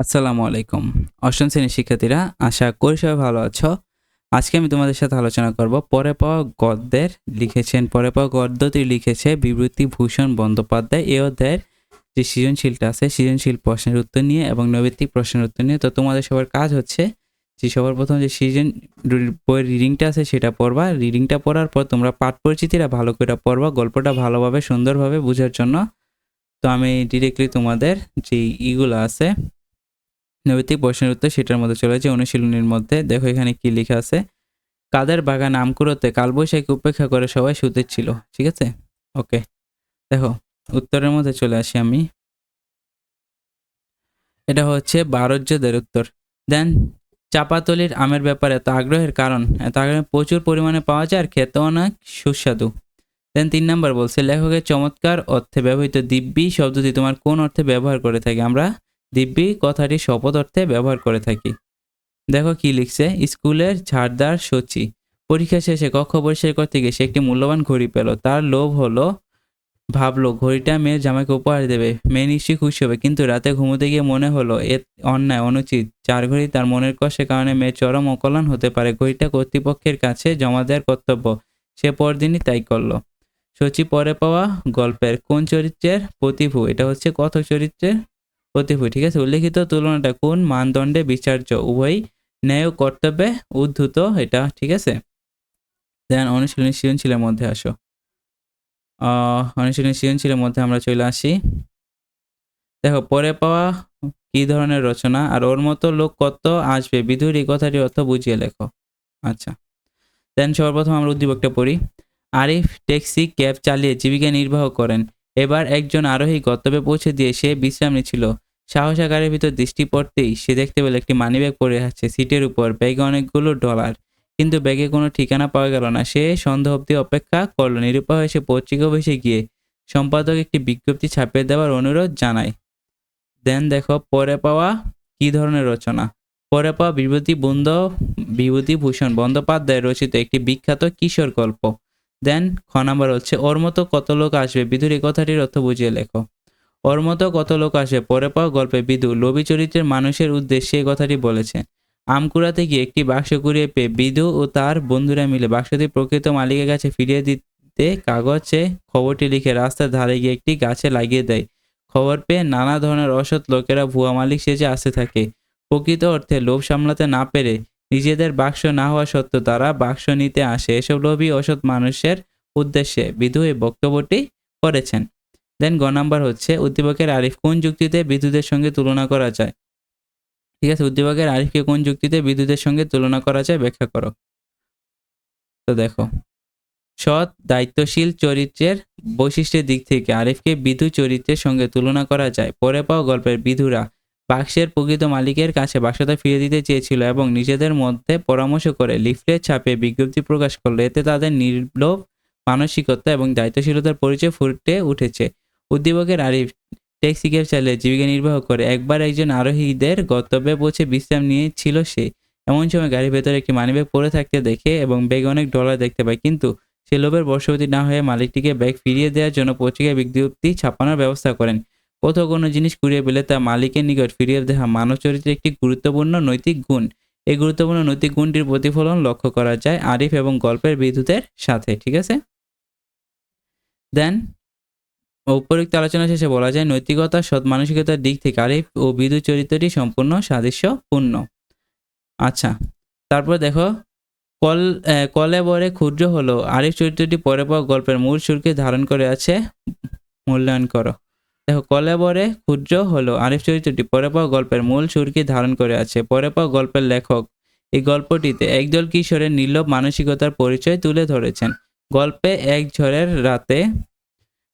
আসসালামু আলাইকুম। অষ্টম শ্রেণির শিক্ষার্থীরা, আশা করি সবাই ভালো আছো। আজকে আমি তোমাদের সাথে আলোচনা করব পরে পাওয়া গদ্যের লিখেছেন, পরে পাওয়া গদ্যটি লিখেছে বিবৃতি ভূষণ বন্দ্যোপাধ্যায়। এ অধ্যায়ের যে সৃজনশীলটা আছে, সৃজনশীল প্রশ্নের উত্তর নিয়ে এবং নৈবিত্তিক প্রশ্নের উত্তর নিয়ে, তো তোমাদের সবার কাজ হচ্ছে যে সবার প্রথম যে সৃজন বইয়ের রিডিংটা আছে সেটা পড়বা। রিডিংটা পড়ার পর তোমরা পাঠ পরিচিতিটা ভালো করে পড়বা, গল্পটা ভালোভাবে, সুন্দরভাবে বোঝার জন্য। তো আমি ডিরেক্টলি তোমাদের যে ইগুলো আছে নৈতিক প্রশ্নের উত্তর সেটার মধ্যে চলে যায়। অনুশীলনীর মধ্যে দেখো এখানে কি লেখা আছে? কাদের বাগান আমকুরোতে কালবৈশাখী উপেক্ষা করে সবাই শুতে ছিল, ঠিক আছে? ওকে, দেখো, উত্তরের মধ্যে চলে আসি আমি। এটা হচ্ছে বারজ্যদের উত্তর। দেন, চাপাতলির আমের ব্যাপারে এত আগ্রহের কারণ, এত আগ্রহ প্রচুর পরিমাণে পাওয়া যায় আর খেতে অনেক সুস্বাদু। দেন তিন নাম্বার বলছে, লেখকের চমৎকার অর্থে ব্যবহৃত দিব্যি শব্দটি তোমার কোন অর্থে ব্যবহার করে থাকে? আমরা দিব্যি কথাটি শপথ অর্থে ব্যবহার করে থাকি। দেখো কি লিখছে, স্কুলের ঝাড়দার সচি। পরীক্ষা শেষে কক্ষ পরিষ্কার করতে গিয়ে সে একটি মূল্যবান ঘড়ি পেল। তার লোভ হলো, ভাবলো, ঘড়িটা মেয়ের জামাইকে উপহার দেবে। মেয়ে নিশ্চয়ই খুশি হবে। কিন্তু রাতে ঘুমোতে গিয়ে মনে হলো, এ অন্যায়, অনুচিত। চার ঘড়ি তার মনের কষ্টের কারণে মেয়ের চরম অকল্যাণ হতে পারে। ঘড়িটা কর্তৃপক্ষের কাছে জমা দেওয়ার কর্তব্য। সে পরদিনই তাই করল। সচি পরে পাওয়া গল্পের কোন চরিত্রের প্রতিভু? এটা হচ্ছে কথক চরিত্রের প্রতিভূ ঠিক আছে? উল্লেখিত তুলনাটা কোন মানদণ্ডে বিচার্য? উভয় ন্যায় কর্তব্যে উদ্ধূত এটা, ঠিক আছে? দেন অনুশীলনী সৃজনশীলের মধ্যে আসো। অনুশীলনী সৃজনশীলের মধ্যে আমরা চলে আসি। দেখো, পরে পাওয়া কি ধরনের রচনা? আর ওর মতো লোক কত আসবে? বিধুর এই কথাটির অর্থ বুঝিয়ে লেখো। আচ্ছা। দেন সর্বপ্রথম আমরা উদ্দীপকটা পড়ি। আরিফ ট্যাক্সি ক্যাব চালিয়ে জীবিকা নির্বাহ করেন। এবার একজন আরোহী গন্তব্যে পৌঁছে দিয়ে সে বিশ্রাম নিচ্ছিল। সাহসাগারের ভিতর দৃষ্টি পড়তেই সে দেখতে পেল একটি মানিব্যাগ পড়ে আছে সিটের উপর। ব্যাগে অনেকগুলো ডলার। কিন্তু ব্যাগে কোনো ঠিকানা পাওয়া গেল না। সে সন্দেহ অবধি অপেক্ষা করল। নিরুপায় হয়ে সে পত্রিকা বসে গিয়ে সম্পাদক একটি বিজ্ঞপ্তি ছাপিয়ে দেওয়ার অনুরোধ জানায়। দেন দেখো, পরে পাওয়া কি ধরনের রচনা? পরে পাওয়া বিভূতি বন্ধ বিভূতিভূষণ বন্দ্যোপাধ্যায় রচিত একটি বিখ্যাত কিশোর গল্প। দেন খ নাম্বার হচ্ছে, ওর মতো কত লোক আসবে? বিধুর কথাটির অর্থ বুঝিয়ে লেখো। ওর মতো কত লোক আসে? পরে পাওয়া গল্পে বিদু লোভী চরিত্রের মানুষের উদ্দেশ্যে এই কথাটি বলেছেন আমকুড়াতে গিয়ে একটি বাক্স কুড়িয়ে পেয়ে বিদু ও তার বন্ধুরা মিলে বাক্সটি প্রকৃত মালিকের কাছে ফিরিয়ে দিতে কাগজে খবরটি লিখে রাস্তার ধারে গিয়ে একটি গাছে লাগিয়ে দেয়। খবর পেয়ে নানা ধরনের অসৎ লোকেরা ভুয়া মালিক সেজে আসতে থাকে। প্রকৃত অর্থে লোভ সামলাতে না পেরে নিজেদের বাক্স না হওয়া সত্ত্বেও তারা বাক্স নিতে আসে। এসব লোভী অসৎ মানুষের উদ্দেশ্যে বিধু এই বক্তব্যটি করেছেন। দেন গ নাম্বার হচ্ছে, উদ্দীপকের আরিফ কোন যুক্তিতে বিদ্যুতের সঙ্গে তুলনা করা যায়? ঠিক আছে, উদ্দীপকের আরিফকে কোন যুক্তিতে বিদ্যুতের সঙ্গে তুলনা করা যায় ব্যাখ্যা করো। তো দেখো, সৎ, দায়িত্বশীল চরিত্রের বৈশিষ্ট্যের দিক থেকে আরিফকে বিধু চরিত্রের সঙ্গে তুলনা করা যায়। পরে পাওয়া গল্পের বিধুরা বাক্সের প্রকৃত মালিকের কাছে বাক্সটা ফিরে দিতে চেয়েছিল এবং নিজেদের মধ্যে পরামর্শ করে লিফলেট ছাপে বিজ্ঞপ্তি প্রকাশ করল। এতে তাদের নির্লোভ মানসিকতা এবং দায়িত্বশীলতার পরিচয় ফুটে উঠেছে। উদ্দীপকের আরিফ ট্যাক্সি ক্যাব চালিয়ে জীবিকা নির্বাহ করে একবার একজন আরোহীদের গন্তব্যে পৌঁছে বিশ্রাম নিয়েছিল সে। এমন সময় গাড়ির ভেতরে একটি মানিব্যাগ পড়ে থাকতে দেখে এবং ব্যাগে অনেক ডলার দেখতে পায়। কিন্তু সে লোভের বশবর্তী না হয়ে মালিকটিকে ব্যাগ ফিরিয়ে দেওয়ার জন্য পত্রিকায় বিজ্ঞপ্তি ছাপানোর ব্যবস্থা করেন। কোথাও কোনো জিনিস কুড়িয়ে পেলে তা মালিকের নিকট ফিরিয়ে দেওয়া মানব চরিত্রের একটি গুরুত্বপূর্ণ নৈতিক গুণ। এই গুরুত্বপূর্ণ নৈতিক গুণটির প্রতিফলন লক্ষ্য করা যায় আরিফ এবং গল্পের বিদ্যুতের সাথে, ঠিক আছে? দেন উপরোক্ত আলোচনা শেষে বলা যায়, নৈতিকতা সৎ মানসিকতার দিক থেকে আরিফ ও বিদু চরিত্রটি সম্পূর্ণ সাদৃশ্যপূর্ণ। আচ্ছা তারপর দেখো, কল কলে বরে ক্ষুদ্র হলো আরিফ চরিত্রটি পরে পাওয়া গল্পের মূল সুরকে ধারণ করে আছে, মূল্যায়ন করো। দেখো, কলে বরে ক্ষুদ্র হলো আরিফ চরিত্রটি পরে পাওয়া গল্পের মূল সুরকে ধারণ করে আছে, পরে পাওয়া গল্পের লেখক। এই গল্পটিতে একদল কিশোরের নির্লোভ মানসিকতার পরিচয় তুলে ধরেছেন। গল্পে এক ঝড়ের রাতে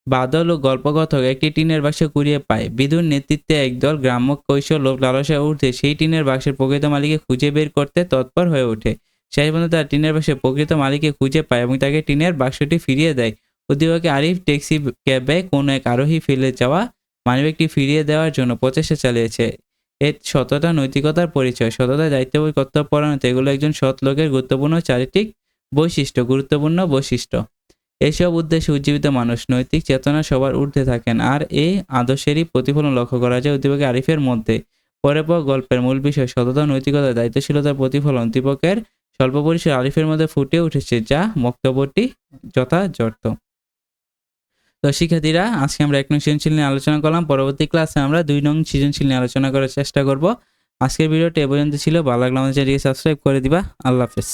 বাদল ও গল্পকথক একটি টিনের বাক্স কুড়িয়ে পায়। বিদুর নেতৃত্বে একদল গ্রাম্য কৈশোর লোক লালসায় উঠে সেই টিনের বাক্সের প্রকৃত মালিককে খুঁজে বের করতে তৎপর হয়ে ওঠে। শেষ পর্যন্ত তার টিনের বাক্সের প্রকৃত মালিককে খুঁজে পায় এবং তাকে টিনের বাক্সটি ফিরিয়ে দেয়। উদ্দীপকে আরিফ ট্যাক্সি ক্যাবে কোনো এক আরোহী ফেলে যাওয়া মানিব্যাগটি ফিরিয়ে দেওয়ার জন্য প্রচেষ্টা চালিয়েছে। এর সততা, নৈতিকতার পরিচয়, সততা দায়িত্ব দায়িত্ববোধ কর্তব্যপরায়ণতা এগুলো একজন সৎ লোকের গুরুত্বপূর্ণ চারিত্রিক বৈশিষ্ট্য, গুরুত্বপূর্ণ বৈশিষ্ট্য। এসব উদ্দেশ্যে উজ্জীবিত মানুষ নৈতিক চেতনা সবার ঊর্ধ্বে থাকেন। আর এই আদর্শেরই প্রতিফলন লক্ষ্য করা যায় উদ্দীপকে আরিফের মধ্যে। পরে পর গল্পের মূল বিষয়, সততা, নৈতিকতা, দায়িত্বশীলতার প্রতিফলন দীপকের স্বল্প পরিসর আরিফের মধ্যে ফুটে উঠেছে, যা বক্তব্যটি যথাযথ। তো শিক্ষার্থীরা, আজকে আমরা এক নং সৃজনশীল নিয়ে আলোচনা করলাম। পরবর্তী ক্লাসে আমরা দুই নং সৃজনশীল নিয়ে আলোচনা করার চেষ্টা করব। আজকের ভিডিওটি এ পর্যন্ত ছিল। ভালো লাগলে আমাদের চ্যানেলকে সাবস্ক্রাইব করে দিবা। আল্লাহ হাফেজ।